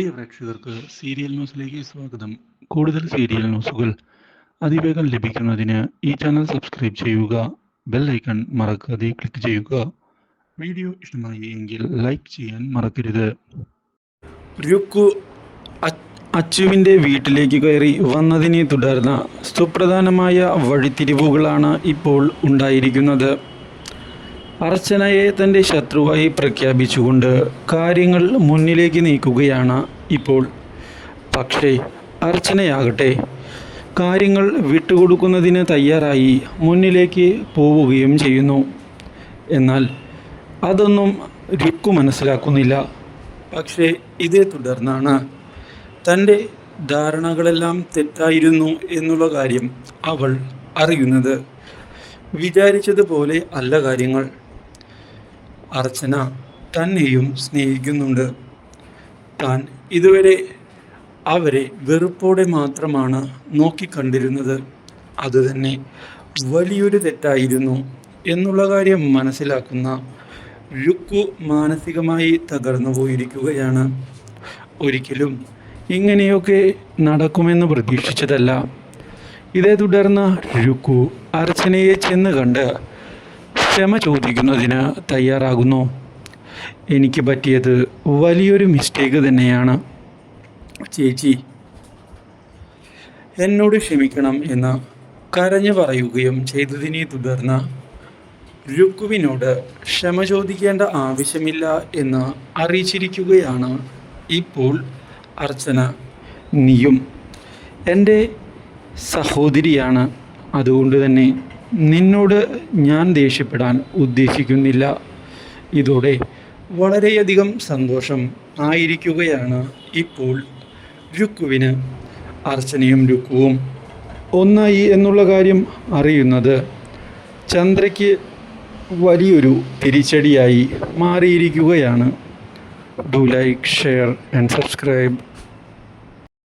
പ്രിയ പ്രേക്ഷകർക്ക് സീരിയൽ ന്യൂസിലേക്ക് സ്വാഗതം. കൂടുതൽ സീരിയൽ ന്യൂസുകൾ അതിവേഗം ലഭിക്കുന്നതിന് ഈ ചാനൽ സബ്സ്ക്രൈബ് ചെയ്യുക ബെൽ ഐക്കൺ മറക്കാതെ ക്ലിക്ക് ചെയ്യുക. വീഡിയോ ഇഷ്ടമായി എങ്കിൽ ലൈക്ക് ചെയ്യാൻ മറക്കരുത്. രുക്കു അച്ചുവിന്റെ വീട്ടിലേക്ക് കയറി വന്നതിനെ തുടർന്ന് സുപ്രധാനമായ വഴിത്തിരിവുകളാണ് ഇപ്പോൾ ഉണ്ടായിരിക്കുന്നത്. അർച്ചനയെ തന്റെ ശത്രുവായി പ്രഖ്യാപിച്ചുകൊണ്ട് കാര്യങ്ങൾ മുന്നിലേക്ക് നീക്കുകയാണ് ഇപ്പോൾ. പക്ഷേ അർച്ചനയാകട്ടെ കാര്യങ്ങൾ വിട്ടുകൊടുക്കുന്നതിന് തയ്യാറായി മുന്നിലേക്ക് പോവുകയും ചെയ്യുന്നു. എന്നാൽ അതൊന്നും രുക്കു മനസ്സിലാക്കുന്നില്ല. പക്ഷേ ഇതേ തുടർന്നാണ് തന്റെ ധാരണകളെല്ലാം തെറ്റായിരുന്നു എന്നുള്ള കാര്യം അവൾ അറിയുന്നത്. വിചാരിച്ചതുപോലെ അല്ല കാര്യങ്ങൾ. അർച്ചന തന്നെയും സ്നേഹിക്കുന്നുണ്ട്. താൻ ഇതുവരെ അവരെ വെറുപ്പോടെ മാത്രമാണ് നോക്കിക്കണ്ടിരുന്നത്. അതുതന്നെ വലിയൊരു തെറ്റായിരുന്നു എന്നുള്ള കാര്യം മനസ്സിലാക്കുന്ന രുക്കു മാനസികമായി തകർന്നു പോയിരിക്കുകയാണ്. ഒരിക്കലും ഇങ്ങനെയൊക്കെ നടക്കുമെന്ന് പ്രതീക്ഷിച്ചതല്ല. ഇതേ തുടർന്ന് രുക്കു അർച്ചനയെ ചെന്ന് കണ്ട് ക്ഷമ ചോദിക്കുന്നതിന് തയ്യാറാകുന്നു. എനിക്ക് പറ്റിയത് വലിയൊരു മിസ്റ്റേക്ക് തന്നെയാണ്. ചേച്ചി എന്നോട് ക്ഷമിക്കണം എന്ന് കരഞ്ഞു പറയുകയും ചെയ്തതിനെ തുടർന്ന് രുക്കുവിനോട് ക്ഷമ ചോദിക്കേണ്ട ആവശ്യമില്ല എന്ന് അറിയിച്ചിരിക്കുകയാണ് ഇപ്പോൾ അർച്ചന. നീയും എന്റെ സഹോദരിയാണ് അതുകൊണ്ട് തന്നെ നിന്നോട് ഞാൻ ദേഷ്യപ്പെടാൻ ഉദ്ദേശിക്കുന്നില്ല. ഇതോടെ വളരെയധികം സന്തോഷം ആയിരിക്കുകയാണ് ഇപ്പോൾ രുക്കുവിന്. അർച്ചനയും രുക്കുവും ഒന്നായി എന്നുള്ള കാര്യം അറിയുന്നത് ചന്ദ്രയ്ക്ക് വലിയൊരു തിരിച്ചടിയായി മാറിയിരിക്കുകയാണ്. Do like share and subscribe